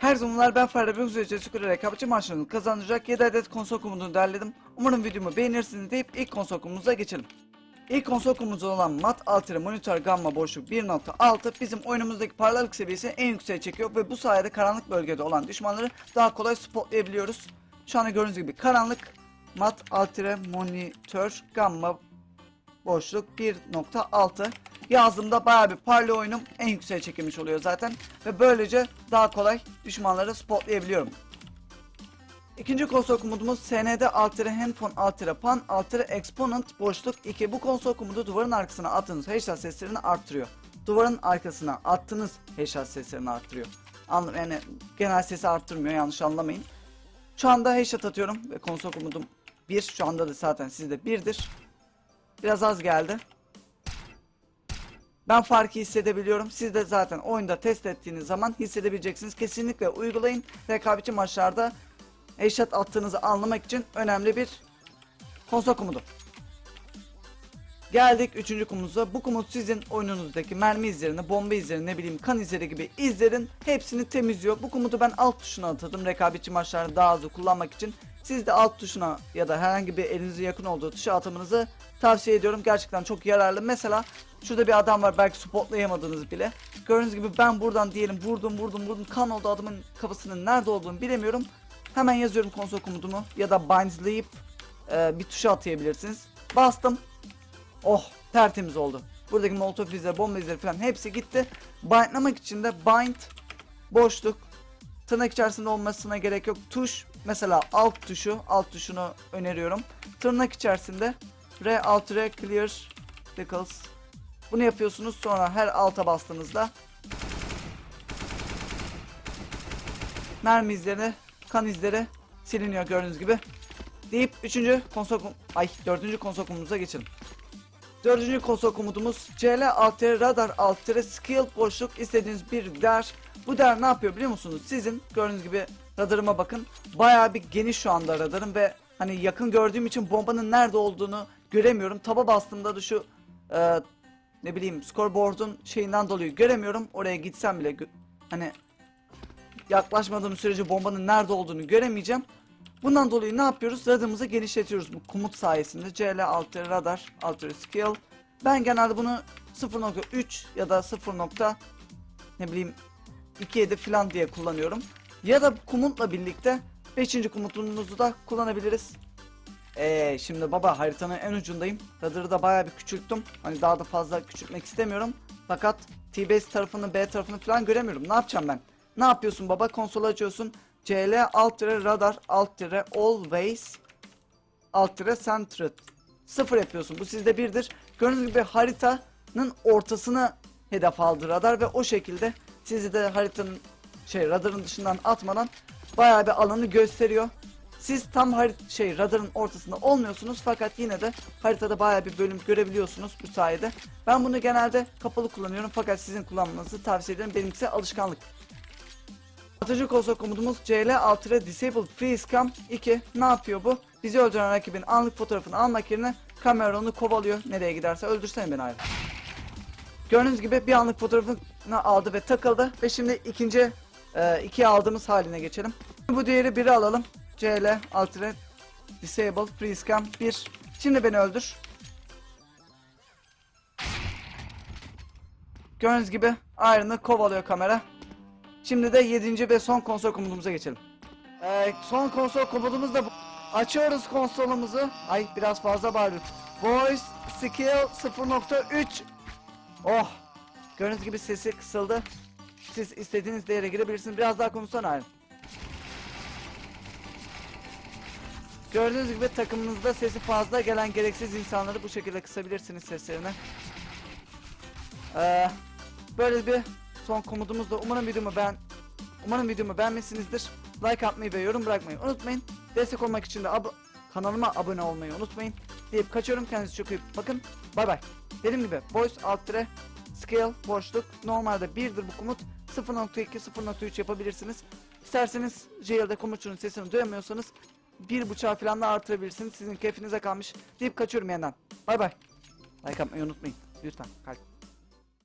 Her zamanlar ben Ferdi bir sürece süpürerek kapıcı maçlarını kazandıracak 7 adet konsol komutunu derledim. Umarım videomu beğenirsiniz deyip ilk konsol konumuza geçelim. İlk konsol komutumuz olan Mat Altera Monitor Gamma boşluk 1.6 bizim oyunumuzdaki parlaklık seviyesini en yükseğe çekiyor ve bu sayede karanlık bölgede olan düşmanları daha kolay spotlayabiliyoruz. Şu anda gördüğünüz gibi karanlık Mat Altera Monitor Gamma boşluk 1.6 yazdığımda bayağı bir parlıyor oyunum en yükseğe çekilmiş oluyor zaten ve böylece daha kolay düşmanları spotlayabiliyorum. İkinci konsol komudumuz SND Altera Handphone Altera Pan Altera Exponent boşluk 2. Bu konsol komutu duvarın arkasına attığınız headshot seslerini arttırıyor. Duvarın arkasına attığınız headshot seslerini arttırıyor. Anlam yani genel sesi arttırmıyor yanlış anlamayın. Şu anda headshot atıyorum ve konsol komudum 1 şu anda da zaten sizde 1'dir. Biraz az geldi. Ben farkı hissedebiliyorum. Siz de zaten oyunda test ettiğiniz zaman hissedebileceksiniz. Kesinlikle uygulayın. Rekabetçi maçlarda headshot attığınızı anlamak için önemli bir konsol komutu. Geldik üçüncü komutumuza. Bu komut sizin oyununuzdaki mermi izlerini, bomba izlerini, ne bileyim kan izleri gibi izlerin hepsini temizliyor. Bu komutu ben alt tuşuna atadım rekabetçi maçlarda daha hızlı kullanmak için. Siz de alt tuşuna ya da herhangi bir elinizin yakın olduğu tuşa atmanızı tavsiye ediyorum. Gerçekten çok yararlı. Mesela şurada bir adam var belki spotlayamadınız bile. Gördüğünüz gibi ben buradan diyelim vurdum vurdum vurdum kan oldu adamın kafasının nerede olduğunu bilemiyorum. Hemen yazıyorum konsol komutumu ya da bindleyip e, bir tuşa atayabilirsiniz. Bastım. Oh tertemiz oldu. Buradaki molotof izleri, bomba izleri falan hepsi gitti. Bindlamak için de bind boşluk tırnak içerisinde olmasına gerek yok. Tuş mesela alt tuşu, alt tuşunu öneriyorum. Tırnak içerisinde R alt R clear decals. Bunu yapıyorsunuz sonra her alta bastığınızda mermi izleri, kan izleri siliniyor gördüğünüz gibi. Deyip üçüncü konsol kom- ay dördüncü konsol komutumuza geçelim. Dördüncü konsol komutumuz CL Alter Radar Alter Skill boşluk istediğiniz bir der. Bu der ne yapıyor biliyor musunuz? Sizin gördüğünüz gibi radarıma bakın. Bayağı bir geniş şu anda radarım ve hani yakın gördüğüm için bombanın nerede olduğunu göremiyorum. Taba bastığımda da şu e, ne bileyim scoreboard'un şeyinden dolayı göremiyorum. Oraya gitsem bile hani yaklaşmadığım sürece bombanın nerede olduğunu göremeyeceğim. Bundan dolayı ne yapıyoruz? Radarımızı genişletiyoruz bu komut sayesinde. CL Alter Radar Alter Skill. Ben genelde bunu 0.3 ya da 0. ne bileyim 2.7 falan diye kullanıyorum. Ya da komutla birlikte 5. komutumuzu da kullanabiliriz. Eee şimdi baba haritanın en ucundayım. Radarı da bayağı bir küçülttüm. Hani daha da fazla küçültmek istemiyorum. Fakat T-Base tarafını B tarafını falan göremiyorum. Ne yapacağım ben? Ne yapıyorsun baba? Konsolu açıyorsun. CL alt tire radar alt tire always alt tire centered. Sıfır yapıyorsun. Bu sizde birdir. Gördüğünüz gibi haritanın ortasına hedef aldı radar ve o şekilde sizi de haritanın şey radarın dışından atmadan bayağı bir alanı gösteriyor. Siz tam harit şey radarın ortasında olmuyorsunuz fakat yine de haritada bayağı bir bölüm görebiliyorsunuz bu sayede. Ben bunu genelde kapalı kullanıyorum fakat sizin kullanmanızı tavsiye ederim. Benimkisi alışkanlık. Atıcı konsol komutumuz CL Altre Disable Free Scam 2. Ne yapıyor bu? Bizi öldüren rakibin anlık fotoğrafını almak yerine kamera onu kovalıyor. Nereye giderse öldürsene beni ayrı. Gördüğünüz gibi bir anlık fotoğrafını aldı ve takıldı. Ve şimdi ikinci e, ikiye aldığımız haline geçelim. Bu diğeri biri alalım. CL Altre Disable Free Scam 1. Şimdi beni öldür. Gördüğünüz gibi ayrını kovalıyor kamera. Şimdi de 7. ve son konsol komutumuza geçelim. Ee, son konsol komutumuz da bu. Açıyoruz konsolumuzu. Ay biraz fazla bağırıyor. Voice Skill 0.3 Oh! Gördüğünüz gibi sesi kısıldı. Siz istediğiniz değere girebilirsiniz. Biraz daha konuşsana Ayrın. Gördüğünüz gibi takımınızda sesi fazla gelen gereksiz insanları bu şekilde kısabilirsiniz seslerini. Ee, böyle bir son komutumuz da umarım videomu ben umarım videomu beğenmişsinizdir. Like atmayı ve yorum bırakmayı unutmayın. Destek olmak için de abo- kanalıma abone olmayı unutmayın. Deyip kaçıyorum. Kendinize çok iyi bakın. Bay bay. Dediğim gibi voice alt tire scale boşluk normalde 1'dir bu komut 0.2 0.3 yapabilirsiniz. İsterseniz jail'de komutçunun sesini duyamıyorsanız bir buçuğa falan da artırabilirsiniz. Sizin keyfinize kalmış deyip kaçıyorum yandan. Bay bay. Like atmayı unutmayın. Lütfen. Kalp.